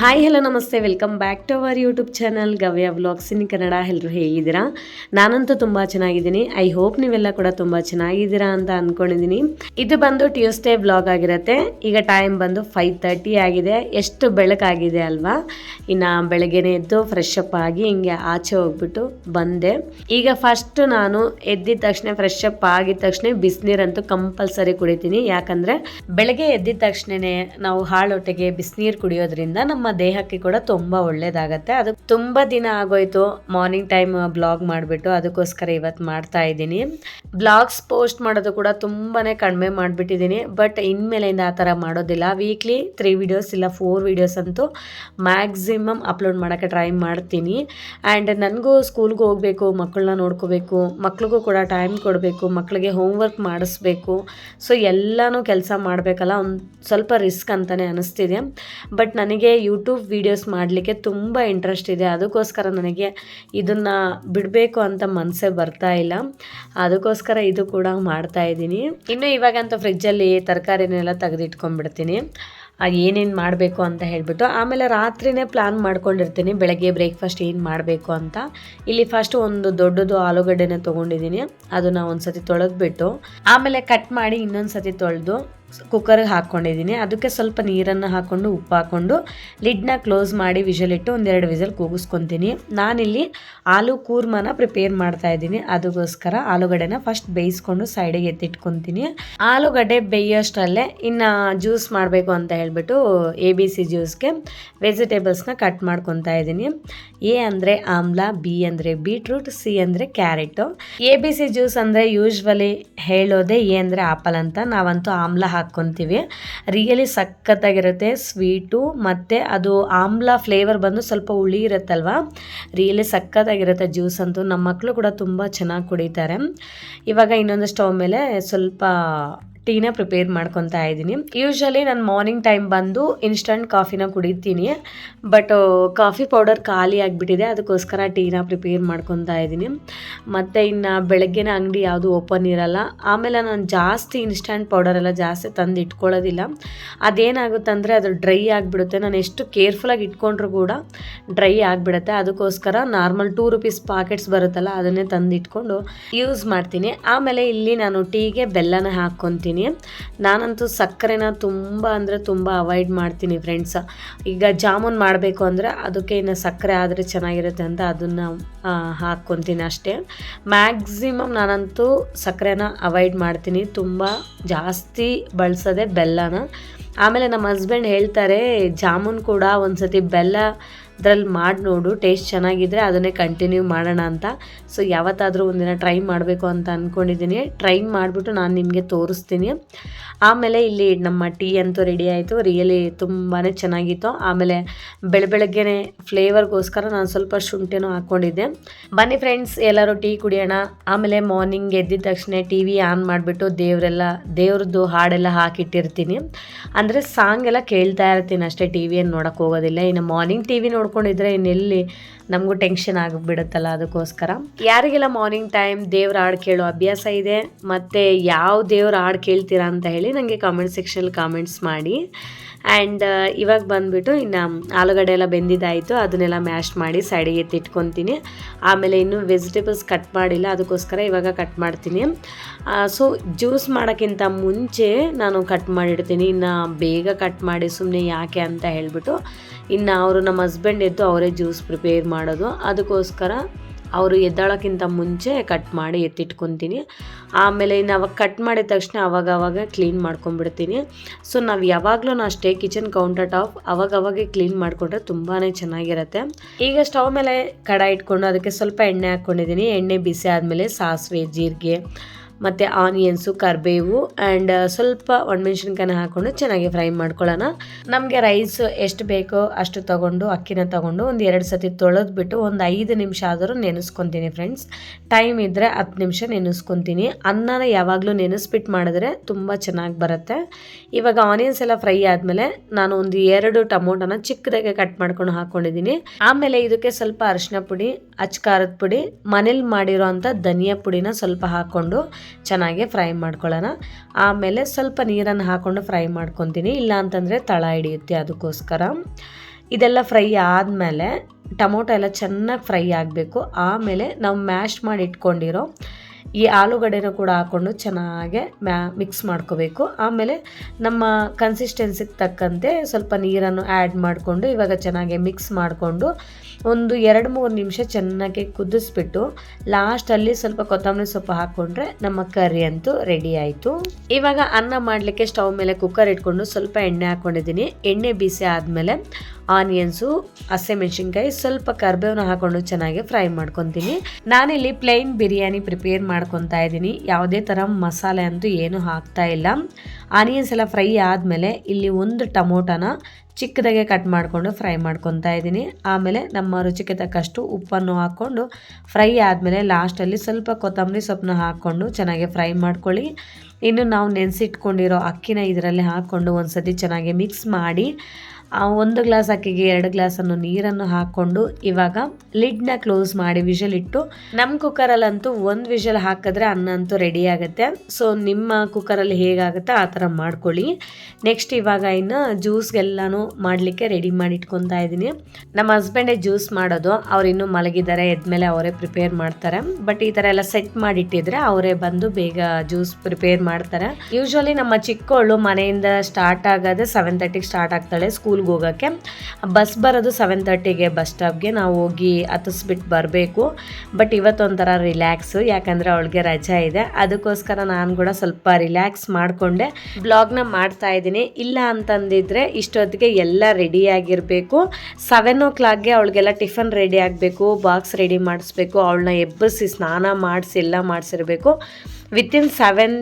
Hi hello ನಮಸ್ತೆ. Welcome back to our YouTube channel Gavya vlogs in Kannada ಎಲ್ಲರೂ ಹೇಗಿದ್ದೀರಾ? ನಾನಂತೂ ತುಂಬ ಚೆನ್ನಾಗಿದ್ದೀನಿ. ಐ ಹೋಪ್ ನೀವೆಲ್ಲ ಕೂಡ ತುಂಬ ಚೆನ್ನಾಗಿದ್ದೀರಾ ಅಂತ ಅಂದ್ಕೊಂಡಿದ್ದೀನಿ ಇದು ಬಂದು ಟ್ಯೂಸ್ಡೇ ವ್ಲಾಗ್ ಆಗಿರುತ್ತೆ. ಈಗ ಟೈಮ್ ಬಂದು ಫೈವ್ ತರ್ಟಿ ಆಗಿದೆ. ಎಷ್ಟು ಬೆಳಕಾಗಿದೆ ಅಲ್ವಾ? ಇನ್ನು ಬೆಳಗ್ಗೆನೇ ಎದ್ದು ಫ್ರೆಶ್ ಅಪ್ ಆಗಿ ಹಿಂಗೆ ಆಚೆ ಹೋಗ್ಬಿಟ್ಟು ಬಂದೆ. ಈಗ ಫಸ್ಟ್ ನಾನು ಎದ್ದಿದ ತಕ್ಷಣ ಫ್ರೆಶ್ ಅಪ್ ಆಗಿದ ತಕ್ಷಣ ಬಿಸಿನೀರಂತೂ ಕಂಪಲ್ಸರಿ ಕುಡಿತೀನಿ. ಯಾಕಂದರೆ ಬೆಳಗ್ಗೆ ಎದ್ದಿದ ತಕ್ಷಣವೇ ನಾವು ಹಾಳೊಟ್ಟೆಗೆ ಬಿಸಿನೀರು ಕುಡಿಯೋದ್ರಿಂದ ನಮ್ಮ ದೇಹಕ್ಕೆ ಕೂಡ ತುಂಬ ಒಳ್ಳೇದಾಗತ್ತೆ. ಅದು ತುಂಬ ದಿನ ಆಗೋಯ್ತು. ಮಾರ್ನಿಂಗ್ ಟೈಮ್ ಬ್ಲಾಗ್ ಮಾಡಿಬಿಟ್ಟು ಅದಕ್ಕೋಸ್ಕರ ಇವತ್ತು ಮಾಡ್ತಾ ಇದ್ದೀನಿ. ಬ್ಲಾಗ್ಸ್ ಪೋಸ್ಟ್ ಮಾಡೋದು ಕೂಡ ತುಂಬಾ ಕಡಿಮೆ ಮಾಡಿಬಿಟ್ಟಿದ್ದೀನಿ. ಬಟ್ ಇನ್ಮೇಲೆಯಿಂದ ಆ ಥರ ಮಾಡೋದಿಲ್ಲ. ವೀಕ್ಲಿ ತ್ರೀ ವಿಡಿಯೋಸ್ ಇಲ್ಲ ಫೋರ್ ವಿಡಿಯೋಸ್ ಅಂತೂ ಮ್ಯಾಕ್ಸಿಮಮ್ ಅಪ್ಲೋಡ್ ಮಾಡೋಕ್ಕೆ ಟ್ರೈ ಮಾಡ್ತೀನಿ. ಆ್ಯಂಡ್ ನನಗೂ ಸ್ಕೂಲ್ಗೆ ಹೋಗಬೇಕು, ಮಕ್ಕಳನ್ನ ನೋಡ್ಕೋಬೇಕು, ಮಕ್ಳಿಗೂ ಕೂಡ ಟೈಮ್ ಕೊಡಬೇಕು ಮಕ್ಕಳಿಗೆ ಹೋಮ್ವರ್ಕ್ ಮಾಡಿಸ್ಬೇಕು. ಸೊ ಎಲ್ಲನೂ ಕೆಲಸ ಮಾಡಬೇಕಲ್ಲ? ಒಂದು ಸ್ವಲ್ಪ ರಿಸ್ಕ್ ಅಂತಲೇ ಅನ್ನಿಸ್ತಿದೆ ಬಟ್ ನನಗೆ ಯೂಟ್ಯೂಬ್ ವೀಡಿಯೋಸ್ ಮಾಡಲಿಕ್ಕೆ ತುಂಬ ಇಂಟ್ರೆಸ್ಟ್ ಇದೆ. ಅದಕ್ಕೋಸ್ಕರ ನನಗೆ ಇದನ್ನು ಬಿಡಬೇಕು ಅಂತ ಮನಸ್ಸೇ ಬರ್ತಾ ಇಲ್ಲ. ಅದಕ್ಕೋಸ್ಕರ ಇದು ಕೂಡ ಮಾಡ್ತಾ ಇದ್ದೀನಿ. ಇನ್ನು ಇವಾಗಂತೂ ಫ್ರಿಜ್ಜಲ್ಲಿ ತರಕಾರಿನೆಲ್ಲ ತೆಗೆದಿಟ್ಕೊಂಡ್ಬಿಡ್ತೀನಿ. ಏನೇನು ಮಾಡಬೇಕು ಅಂತ ಹೇಳಿಬಿಟ್ಟು, ಆಮೇಲೆ ರಾತ್ರಿನೇ ಪ್ಲ್ಯಾನ್ ಮಾಡ್ಕೊಂಡಿರ್ತೀನಿ ಬೆಳಗ್ಗೆ ಬ್ರೇಕ್ಫಾಸ್ಟ್ ಏನು ಮಾಡಬೇಕು ಅಂತ. ಇಲ್ಲಿ ಫಸ್ಟ್ ಒಂದು ದೊಡ್ಡದು ಆಲೂಗಡ್ಡೆನ ತೊಗೊಂಡಿದ್ದೀನಿ. ಅದನ್ನು ಒಂದು ಸತಿ ತೊಳೆದ್ಬಿಟ್ಟು, ಆಮೇಲೆ ಕಟ್ ಮಾಡಿ ಇನ್ನೊಂದು ಸತಿ ತೊಳೆದು ಕುಕ್ಕರ್ಗೆ ಹಾಕ್ಕೊಂಡಿದ್ದೀನಿ. ಅದಕ್ಕೆ ಸ್ವಲ್ಪ ನೀರನ್ನು ಹಾಕ್ಕೊಂಡು ಉಪ್ಪು ಹಾಕ್ಕೊಂಡು ಲಿಡ್ನ ಕ್ಲೋಸ್ ಮಾಡಿ ವಿಷಲ್ ಇಟ್ಟು ಒಂದೆರಡು ವಿಸಲ್ ಕೂಗಿಸ್ಕೊತೀನಿ. ನಾನಿಲ್ಲಿ ಆಲೂ ಕೂರ್ಮನ ಪ್ರಿಪೇರ್ ಮಾಡ್ತಾ ಇದ್ದೀನಿ. ಅದಕ್ಕೋಸ್ಕರ ಆಲೂಗಡ್ಡೆನ ಫಸ್ಟ್ ಬೇಯಿಸ್ಕೊಂಡು ಸೈಡಿಗೆ ಎತ್ತಿಟ್ಕೊತೀನಿ. ಆಲೂಗಡ್ಡೆ ಬೇಯೋಷ್ಟರಲ್ಲೇ ಇನ್ನು ಜ್ಯೂಸ್ ಮಾಡಬೇಕು ಅಂತ ಹೇಳಿಬಿಟ್ಟು ಎ ಬಿ ಸಿ ಜ್ಯೂಸ್ಗೆ ವೆಜಿಟೇಬಲ್ಸ್ನ ಕಟ್ ಮಾಡ್ಕೊತಾ ಇದ್ದೀನಿ. ಎ ಅಂದರೆ ಆಮ್ಲ, ಬಿ ಅಂದರೆ ಬೀಟ್ರೂಟ್ ಸಿ ಅಂದರೆ carrot A B C juice ಅಂದರೆ ಯೂಶ್ವಲಿ ಹೇಳೋದೇ ಎ ಅಂದರೆ ಆಪಲ್ ಅಂತ. ನಾವಂತೂ ಆಮ್ಲ ಹಾಕ್ಕೊತೀವಿ ರಿಯಲಿ ಸಖತ್ತಾಗಿರುತ್ತೆ, ಸ್ವೀಟು, ಮತ್ತು ಅದು ಆಮ್ಲ ಫ್ಲೇವರ್ ಬಂದು ಸ್ವಲ್ಪ ಹುಳಿ ಇರುತ್ತಲ್ವ? ರಿಯಲಿ ಸಖತ್ತಾಗಿರುತ್ತೆ ಜ್ಯೂಸ್ ಅಂತೂ. ನಮ್ಮ ಮಕ್ಕಳು ಕೂಡ ತುಂಬ ಚೆನ್ನಾಗಿ ಕುಡಿತಾರೆ. ಇವಾಗ ಇನ್ನೊಂದು ಸ್ಟವ್ ಮೇಲೆ ಸ್ವಲ್ಪ ಟೀನ ಪ್ರಿಪೇರ್ ಮಾಡ್ಕೊತಾ ಇದ್ದೀನಿ. ಯೂಶ್ವಲಿ ನಾನು ಮಾರ್ನಿಂಗ್ ಟೈಮ್ ಬಂದು ಇನ್ಸ್ಟಂಟ್ ಕಾಫಿನ ಕುಡಿತೀನಿ. ಬಟ್ ಕಾಫಿ ಪೌಡರ್ ಖಾಲಿ ಆಗಿಬಿಟ್ಟಿದೆ. ಅದಕ್ಕೋಸ್ಕರ ಟೀನ ಪ್ರಿಪೇರ್ ಮಾಡ್ಕೊತಾ ಇದ್ದೀನಿ. ಮತ್ತು ಇನ್ನು ಬೆಳಗ್ಗೆನ ಅಂಗಡಿ ಯಾವುದು ಓಪನ್ ಇರಲ್ಲ. ಆಮೇಲೆ ನಾನು ಜಾಸ್ತಿ ಇನ್ಸ್ಟಂಟ್ ಪೌಡರ್ ಎಲ್ಲ ಜಾಸ್ತಿ ತಂದು ಇಟ್ಕೊಳ್ಳೋದಿಲ್ಲ. ಅದೇನಾಗುತ್ತಂದರೆ ಅದು ಡ್ರೈ ಆಗಿಬಿಡುತ್ತೆ. ನಾನು ಎಷ್ಟು ಕೇರ್ಫುಲ್ಲಾಗಿ ಇಟ್ಕೊಂಡ್ರೂ ಕೂಡ ಡ್ರೈ ಆಗಿಬಿಡುತ್ತೆ. ಅದಕ್ಕೋಸ್ಕರ ನಾರ್ಮಲ್ ಟೂ ರುಪೀಸ್ ಪಾಕೆಟ್ಸ್ ಬರುತ್ತಲ್ಲ, ಅದನ್ನೇ ತಂದು ಇಟ್ಕೊಂಡು ಯೂಸ್ ಮಾಡ್ತೀನಿ. ಆಮೇಲೆ ಇಲ್ಲಿ ನಾನು ಟೀಗೆ ಬೆಲ್ಲನ ಹಾಕ್ಕೊತೀನಿ. ನಾನಂತೂ ಸಕ್ಕರೆನ ತುಂಬ ಅಂದರೆ ತುಂಬ ಅವಾಯ್ಡ್ ಮಾಡ್ತೀನಿ ಫ್ರೆಂಡ್ಸ್ ಈಗ ಜಾಮೂನ್ ಮಾಡಬೇಕು ಅಂದರೆ ಅದಕ್ಕೆ ಇನ್ನು ಸಕ್ಕರೆ ಆದರೆ ಚೆನ್ನಾಗಿರುತ್ತೆ ಅಂತ ಅದನ್ನು ಹಾಕ್ಕೊತೀನಿ ಅಷ್ಟೇ. ಮ್ಯಾಕ್ಸಿಮಮ್ ನಾನಂತೂ ಸಕ್ಕರೆನ ಅವಾಯ್ಡ್ ಮಾಡ್ತೀನಿ. ತುಂಬ ಜಾಸ್ತಿ ಬಳಸೋದೆ ಬೆಲ್ಲನ. ಆಮೇಲೆ ನಮ್ಮ ಹಸ್ಬೆಂಡ್ ಹೇಳ್ತಾರೆ, ಜಾಮೂನ್ ಕೂಡ ಒಂದು ಸತಿ ಬೆಲ್ಲ ಅದ್ರಲ್ಲಿ ಮಾಡಿ ನೋಡು ಟೇಸ್ಟ್ ಚೆನ್ನಾಗಿದ್ದರೆ ಅದನ್ನೇ ಕಂಟಿನ್ಯೂ ಮಾಡೋಣ ಅಂತ. ಸೊ ಯಾವತ್ತಾದರೂ ಒಂದಿನ ಟ್ರೈ ಮಾಡಬೇಕು ಅಂತ ಅಂದ್ಕೊಂಡಿದ್ದೀನಿ ಟ್ರೈ ಮಾಡಿಬಿಟ್ಟು ನಾನು ನಿಮಗೆ ತೋರಿಸ್ತೀನಿ. ಆಮೇಲೆ ಇಲ್ಲಿ ನಮ್ಮ ಟೀ ಅಂತೂ ರೆಡಿ ಆಯಿತು. ರಿಯಲಿ ತುಂಬಾ ಚೆನ್ನಾಗಿತ್ತು. ಆಮೇಲೆ ಬೆಳ ಬೆಳಗ್ಗೆನೆ ಫ್ಲೇವರ್ಗೋಸ್ಕರ ನಾನು ಸ್ವಲ್ಪ ಶುಂಠಿನೂ ಹಾಕ್ಕೊಂಡಿದ್ದೆ. ಬನ್ನಿ ಫ್ರೆಂಡ್ಸ್ ಎಲ್ಲರೂ ಟೀ ಕುಡಿಯೋಣ. ಆಮೇಲೆ ಮಾರ್ನಿಂಗ್ ಎದ್ದಿದ ತಕ್ಷಣ ಟಿ ವಿ ಆನ್ ಮಾಡಿಬಿಟ್ಟು ದೇವರೆಲ್ಲ, ದೇವ್ರದ್ದು ಹಾಡೆಲ್ಲ ಹಾಕಿಟ್ಟಿರ್ತೀನಿ. ಅಂದರೆ ಸಾಂಗ್ ಎಲ್ಲ ಕೇಳ್ತಾ ಇರ್ತೀನಿ ಅಷ್ಟೇ ಟಿ ವಿಯನ್ನು ನೋಡೋಕ್ಕೆ ಹೋಗೋದಿಲ್ಲ. ಇನ್ನು ಮಾರ್ನಿಂಗ್ ಟಿ ವಿ ನೋಡ್ಕೊಂಡಿದ್ರೆ ಇನ್ನೆಲ್ಲಿ ನಮಗೂ ಟೆನ್ಷನ್ ಆಗಿಬಿಡುತ್ತಲ್ಲ ಅದಕ್ಕೋಸ್ಕರ. ಯಾರಿಗೆಲ್ಲ ಮಾರ್ನಿಂಗ್ ಟೈಮ್ ದೇವ್ರ ಹಾಡು ಕೇಳೋ ಅಭ್ಯಾಸ ಇದೆ, ಮತ್ತು ಯಾವ ದೇವ್ರ ಹಾಡು ಕೇಳ್ತೀರಾ ಅಂತ ಹೇಳಿ ನನಗೆ ಕಾಮೆಂಟ್ ಸೆಕ್ಷನಲ್ಲಿ ಕಾಮೆಂಟ್ಸ್ ಮಾಡಿ. ಆ್ಯಂಡ್ ಇವಾಗ ಬಂದುಬಿಟ್ಟು ಇನ್ನು ಆಲೂಗಡ್ಡೆ ಎಲ್ಲ ಬೆಂದಿದ್ದಾಯಿತು, ಅದನ್ನೆಲ್ಲ ಮ್ಯಾಶ್ ಮಾಡಿ ಸೈಡಿಗೆ ಎತ್ತಿಟ್ಕೊತೀನಿ. ಆಮೇಲೆ ಇನ್ನೂ ವೆಜಿಟೇಬಲ್ಸ್ ಕಟ್ ಮಾಡಿಲ್ಲ, ಅದಕ್ಕೋಸ್ಕರ ಇವಾಗ ಕಟ್ ಮಾಡ್ತೀನಿ. ಸೊ ಜ್ಯೂಸ್ ಮಾಡೋಕ್ಕಿಂತ ಮುಂಚೆ ನಾನು ಕಟ್ ಮಾಡಿಡ್ತೀನಿ. ಇನ್ನು ಬೇಗ ಕಟ್ ಮಾಡಿ ಸುಮ್ಮನೆ ಯಾಕೆ ಅಂತ ಹೇಳಿಬಿಟ್ಟು ಇನ್ನು ಅವರು ನಮ್ಮ ಹಸ್ಬೆಂಡ್ ಎದ್ದು ಅವರೇ ಜ್ಯೂಸ್ ಪ್ರಿಪೇರ್ ಮಾಡೋದು. ಅದಕ್ಕೋಸ್ಕರ ಅವರು ಎದ್ದಾಳೋಕ್ಕಿಂತ ಮುಂಚೆ ಕಟ್ ಮಾಡಿ ಎತ್ತಿಟ್ಕೊತೀನಿ. ಆಮೇಲೆ ಇನ್ನು ಅವಾಗ ಕಟ್ ಮಾಡಿದ ತಕ್ಷಣ ಅವಾಗ ಅವಾಗ ಕ್ಲೀನ್ ಮಾಡ್ಕೊಂಡ್ಬಿಡ್ತೀನಿ. ಸೊ ನಾವು ಯಾವಾಗಲೂ ಅಷ್ಟೇ ಕಿಚನ್ ಕೌಂಟರ್ ಟಾಪ್ ಅವಾಗ ಅವಾಗೆ ಕ್ಲೀನ್ ಮಾಡಿಕೊಂಡ್ರೆ ತುಂಬಾ ಚೆನ್ನಾಗಿರುತ್ತೆ. ಈಗ ಸ್ಟವ್ ಮೇಲೆ ಕಡ ಇಟ್ಕೊಂಡು ಅದಕ್ಕೆ ಸ್ವಲ್ಪ ಎಣ್ಣೆ ಹಾಕ್ಕೊಂಡಿದ್ದೀನಿ. ಎಣ್ಣೆ ಬಿಸಿ ಆದಮೇಲೆ ಸಾಸಿವೆ, ಜೀರಿಗೆ ಮತ್ತು ಆನಿಯನ್ಸು, ಕರಿಬೇವು ಆ್ಯಂಡ್ ಸ್ವಲ್ಪ ಒಣಮೆಣ್ಸಿನ್ಕಾಯಿನ ಹಾಕ್ಕೊಂಡು ಚೆನ್ನಾಗಿ ಫ್ರೈ ಮಾಡ್ಕೊಳ್ಳೋಣ. ನಮಗೆ ರೈಸ್ ಎಷ್ಟು ಬೇಕೋ ಅಷ್ಟು ತೊಗೊಂಡು, ಅಕ್ಕಿನ ತೊಗೊಂಡು ಒಂದು ಎರಡು ಸತಿ ತೊಳೆದ್ಬಿಟ್ಟು ಒಂದು ಐದು ನಿಮಿಷ ಆದರೂ ನೆನೆಸ್ಕೊತೀನಿ ಫ್ರೆಂಡ್ಸ್ ಟೈಮ್ ಇದ್ದರೆ ಹತ್ತು ನಿಮಿಷ ನೆನೆಸ್ಕೊತೀನಿ. ಅನ್ನನ ಯಾವಾಗಲೂ ನೆನೆಸ್ಬಿಟ್ಟು ಮಾಡಿದ್ರೆ ತುಂಬ ಚೆನ್ನಾಗಿ ಬರುತ್ತೆ. ಇವಾಗ ಆನಿಯನ್ಸ್ ಎಲ್ಲ ಫ್ರೈ ಆದಮೇಲೆ ನಾನು ಒಂದು ಎರಡು ಟೊಮೊಟೊನ ಚಿಕ್ಕದಾಗೆ ಕಟ್ ಮಾಡ್ಕೊಂಡು ಹಾಕ್ಕೊಂಡಿದ್ದೀನಿ ಆಮೇಲೆ ಇದಕ್ಕೆ ಸ್ವಲ್ಪ ಅರಿಶಿನ ಪುಡಿ ಅಚ್ ಖಾರದ ಪುಡಿ, ಮನೇಲಿ ಮಾಡಿರೋ ಅಂಥ ಧನಿಯಾ ಪುಡಿನ ಸ್ವಲ್ಪ ಹಾಕ್ಕೊಂಡು ಚೆನ್ನಾಗಿ ಫ್ರೈ ಮಾಡ್ಕೊಳ್ಳೋಣ. ಆಮೇಲೆ ಸ್ವಲ್ಪ ನೀರನ್ನು ಹಾಕ್ಕೊಂಡು ಫ್ರೈ ಮಾಡ್ಕೊತೀನಿ. ಇಲ್ಲ ಅಂತಂದರೆ ತಳ ಹಿಡಿಯುತ್ತೆ ಅದಕ್ಕೋಸ್ಕರ. ಇದೆಲ್ಲ ಫ್ರೈ ಆದಮೇಲೆ ಟೊಮೊಟೊ ಎಲ್ಲ ಚೆನ್ನಾಗಿ ಫ್ರೈ ಆಗಬೇಕು. ಆಮೇಲೆ ನಾವು ಮ್ಯಾಶ್ ಮಾಡಿ ಇಟ್ಕೊಂಡಿರೋ ಈ ಆಲೂಗಡ್ಡೆನೂ ಕೂಡ ಹಾಕ್ಕೊಂಡು ಚೆನ್ನಾಗೆ ಮ್ಯಾ ಮಿಕ್ಸ್ ಮಾಡ್ಕೋಬೇಕು. ಆಮೇಲೆ ನಮ್ಮ ಕನ್ಸಿಸ್ಟೆನ್ಸಿಗೆ ತಕ್ಕಂತೆ ಸ್ವಲ್ಪ ನೀರನ್ನು ಆ್ಯಡ್ ಮಾಡಿಕೊಂಡು ಇವಾಗ ಚೆನ್ನಾಗಿ ಮಿಕ್ಸ್ ಮಾಡಿಕೊಂಡು ಒಂದು ಎರಡು ಮೂರು ನಿಮಿಷ ಚೆನ್ನಾಗಿ ಕುದಿಸ್ಬಿಟ್ಟು ಲಾಸ್ಟಲ್ಲಿ ಸ್ವಲ್ಪ ಕೊತ್ತಂಬರಿ ಸೊಪ್ಪು ಹಾಕ್ಕೊಂಡ್ರೆ ನಮ್ಮ ಕರಿ ಅಂತೂ ರೆಡಿ ಆಯಿತು. ಇವಾಗ ಅನ್ನ ಮಾಡಲಿಕ್ಕೆ ಸ್ಟವ್ ಮೇಲೆ ಕುಕ್ಕರ್ ಇಟ್ಕೊಂಡು ಸ್ವಲ್ಪ ಎಣ್ಣೆ ಹಾಕ್ಕೊಂಡಿದ್ದೀನಿ ಎಣ್ಣೆ ಬಿಸಿ ಆದಮೇಲೆ ಆನಿಯನ್ಸು ಹಸಿಮೆಣ್ಸಿನ್ಕಾಯಿ ಸ್ವಲ್ಪ ಕರ್ಬೇವನ್ನ ಹಾಕೊಂಡು ಚೆನ್ನಾಗಿ ಫ್ರೈ ಮಾಡ್ಕೊತೀನಿ. ನಾನಿಲ್ಲಿ ಪ್ಲೈನ್ ಬಿರಿಯಾನಿ ಪ್ರಿಪೇರ್ ಮಾಡ್ಕೊತಾ ಇದ್ದೀನಿ. ಯಾವುದೇ ಥರ ಮಸಾಲೆ ಅಂತೂ ಏನೂ ಹಾಕ್ತಾ ಇಲ್ಲ. ಆನಿಯನ್ಸ್ ಎಲ್ಲ ಫ್ರೈ ಆದಮೇಲೆ ಇಲ್ಲಿ ಒಂದು ಟೊಮೊಟೊನ ಚಿಕ್ಕದಾಗೆ ಕಟ್ ಮಾಡಿಕೊಂಡು ಫ್ರೈ ಮಾಡ್ಕೊತಾ ಇದ್ದೀನಿ. ಆಮೇಲೆ ನಮ್ಮ ರುಚಿಗೆ ತಕ್ಕಷ್ಟು ಉಪ್ಪನ್ನು ಹಾಕ್ಕೊಂಡು ಫ್ರೈ ಆದಮೇಲೆ ಲಾಸ್ಟಲ್ಲಿ ಸ್ವಲ್ಪ ಕೊತ್ತಂಬರಿ ಸೊಪ್ಪನ್ನ ಹಾಕ್ಕೊಂಡು ಚೆನ್ನಾಗಿ ಫ್ರೈ ಮಾಡ್ಕೊಳ್ಳಿ. ಇನ್ನು ನಾವು ನೆನೆಸಿಟ್ಕೊಂಡಿರೋ ಅಕ್ಕಿನ ಇದರಲ್ಲಿ ಹಾಕ್ಕೊಂಡು ಒಂದು ಸತಿ ಚೆನ್ನಾಗಿ ಮಿಕ್ಸ್ ಮಾಡಿ ಆ ಒಂದು ಗ್ಲಾಸ್ ಅಕ್ಕಿಗೆ ಎರಡು ಗ್ಲಾಸನ್ನು ನೀರನ್ನು ಹಾಕ್ಕೊಂಡು ಇವಾಗ ಲಿಡ್ನ ಕ್ಲೋಸ್ ಮಾಡಿ ವಿಷಲ್ ಇಟ್ಟು ನಮ್ಮ ಕುಕ್ಕರಲ್ಲಂತೂ ಒಂದು ವಿಷಲ್ ಹಾಕಿದ್ರೆ ಅನ್ನ ಅಂತೂ ರೆಡಿ ಆಗುತ್ತೆ. ಸೊ ನಿಮ್ಮ ಕುಕ್ಕರಲ್ಲಿ ಹೇಗಾಗುತ್ತೆ ಆ ಥರ ಮಾಡ್ಕೊಳ್ಳಿ. ನೆಕ್ಸ್ಟ್ ಇವಾಗ ಇನ್ನು ಜ್ಯೂಸ್ಗೆಲ್ಲನೂ ಮಾಡಲಿಕ್ಕೆ ರೆಡಿ ಮಾಡಿ ಇಟ್ಕೊತಾ ಇದ್ದೀನಿ. ನಮ್ಮ ಹಸ್ಬೆಂಡೇ ಜ್ಯೂಸ್ ಮಾಡೋದು, ಅವ್ರು ಇನ್ನೂ ಮಲಗಿದ್ದಾರೆ ಎದ್ಮೇಲೆ ಅವರೇ ಪ್ರಿಪೇರ್ ಮಾಡ್ತಾರೆ. ಬಟ್ ಈ ಥರ ಎಲ್ಲ ಸೆಟ್ ಮಾಡಿಟ್ಟಿದ್ರೆ ಅವರೇ ಬಂದು ಬೇಗ ಜ್ಯೂಸ್ ಪ್ರಿಪೇರ್ ಮಾಡ್ತಾರೆ. ಯೂಶ್ವಲಿ ನಮ್ಮ ಚಿಕ್ಕವಳು ಮನೆಯಿಂದ ಸ್ಟಾರ್ಟ್ ಆಗೋದೇ ಸೆವೆನ್ ತರ್ಟಿಗೆ ಸ್ಟಾರ್ಟ್ ಆಗ್ತಾಳೆ ಸ್ಕೂಲ್ ಸ್ಕೂಲ್ಗೆ ಹೋಗೋಕ್ಕೆ ಬಸ್ ಬರೋದು ಸೆವೆನ್ ತರ್ಟಿಗೆ ಬಸ್ ಸ್ಟಾಪ್ಗೆ ನಾವು ಹೋಗಿ ಹತ್ತಿಸ್ಬಿಟ್ಟು ಬರಬೇಕು. ಬಟ್ ಇವತ್ತೊಂಥರ ರಿಲ್ಯಾಕ್ಸು ಯಾಕಂದರೆ ಅವಳಿಗೆ ರಜಾ ಇದೆ. ಅದಕ್ಕೋಸ್ಕರ ನಾನು ಕೂಡ ಸ್ವಲ್ಪ ರಿಲ್ಯಾಕ್ಸ್ ಮಾಡಿಕೊಂಡೆ. ಬ್ಲಾಗ್ನ ಮಾಡ್ತಾ ಇದ್ದೀನಿ. ಇಲ್ಲ ಅಂತಂದಿದ್ರೆ ಇಷ್ಟೊತ್ತಿಗೆ ಎಲ್ಲ ರೆಡಿಯಾಗಿರಬೇಕು ಸೆವೆನ್ ಓ ಕ್ಲಾಕ್ಗೆ ಅವಳಿಗೆಲ್ಲ ಟಿಫನ್ ರೆಡಿ ಆಗಬೇಕು ಬಾಕ್ಸ್ ರೆಡಿ ಮಾಡಿಸ್ಬೇಕು. ಅವಳನ್ನ ಎಬ್ಬಿಸಿ ಸ್ನಾನ ಮಾಡಿಸಿ, ಎಲ್ಲ ಮಾಡಿಸಿರ್ಬೇಕು. ವಿತಿನ್ ಸೆವೆನ್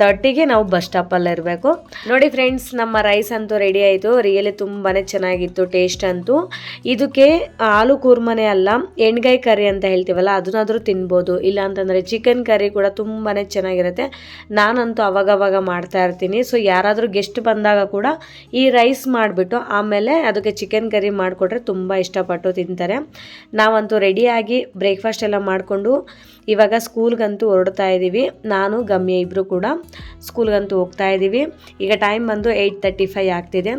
ತರ್ಟಿಗೆ ನಾವು ಬಸ್ ಸ್ಟಾಪಲ್ಲಿ ಇರಬೇಕು. ನೋಡಿ ಫ್ರೆಂಡ್ಸ್ ನಮ್ಮ ರೈಸ್ ಅಂತೂ ರೆಡಿ ಆಯಿತು. ರಿಯಲಿ ತುಂಬಾ ಚೆನ್ನಾಗಿತ್ತು ಟೇಸ್ಟ್ ಅಂತೂ. ಇದಕ್ಕೆ ಆಲೂ ಕೂರ್ಮನೆ ಅಲ್ಲ, ಎಣ್ಗಾಯಿ ಕರಿ ಅಂತ ಹೇಳ್ತೀವಲ್ಲ, ಅದನ್ನಾದರೂ ತಿನ್ಬೋದು. ಇಲ್ಲ ಅಂತಂದರೆ ಚಿಕನ್ ಕರಿ ಕೂಡ ತುಂಬಾ ಚೆನ್ನಾಗಿರುತ್ತೆ. ನಾನಂತೂ ಅವಾಗವಾಗ ಮಾಡ್ತಾ ಇರ್ತೀನಿ. ಸೊ ಯಾರಾದರೂ ಗೆಸ್ಟ್ ಬಂದಾಗ ಕೂಡ ಈ ರೈಸ್ ಮಾಡಿಬಿಟ್ಟು ಆಮೇಲೆ ಅದಕ್ಕೆ ಚಿಕನ್ ಕರಿ ಮಾಡಿಕೊಟ್ರೆ ತುಂಬ ಇಷ್ಟಪಟ್ಟು ತಿಂತಾರೆ. ನಾವಂತೂ ರೆಡಿಯಾಗಿ ಬ್ರೇಕ್ಫಾಸ್ಟ್ ಎಲ್ಲ ಮಾಡಿಕೊಂಡು ಇವಾಗ ಸ್ಕೂಲ್ಗಂತೂ ಹೊರಡ್ತಾ ಇದ್ದೀವಿ ನಾನು, ಗಮ್ಯ ಇಬ್ಬರು ಕೂಡ ಸ್ಕೂಲ್ಗಂತೂ ಹೋಗ್ತಾ ಇದ್ದೀವಿ. ಈಗ ಟೈಮ್ ಬಂದು ಏಯ್ಟ್ ತರ್ಟಿ ಫೈವ್ ಆಗ್ತಿದೆ.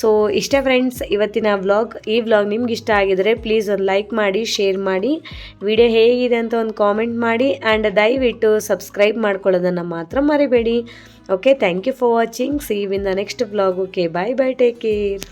ಸೊ ಇಷ್ಟೇ ಫ್ರೆಂಡ್ಸ್ ಇವತ್ತಿನ ವ್ಲಾಗ್ ಈ ವ್ಲಾಗ್ ನಿಮ್ಗೆ ಇಷ್ಟ ಆಗಿದರೆ ಪ್ಲೀಸ್ ಒಂದು ಲೈಕ್ ಮಾಡಿ ಶೇರ್ ಮಾಡಿ. ವಿಡಿಯೋ ಹೇಗಿದೆ ಅಂತ ಒಂದು ಕಾಮೆಂಟ್ ಮಾಡಿ ಆ್ಯಂಡ್ ದಯವಿಟ್ಟು ಸಬ್ಸ್ಕ್ರೈಬ್ ಮಾಡ್ಕೊಳ್ಳೋದನ್ನು ಮಾತ್ರ ಮರಿಬೇಡಿ. Okay thank you for watching see you in the next vlog okay bye bye take care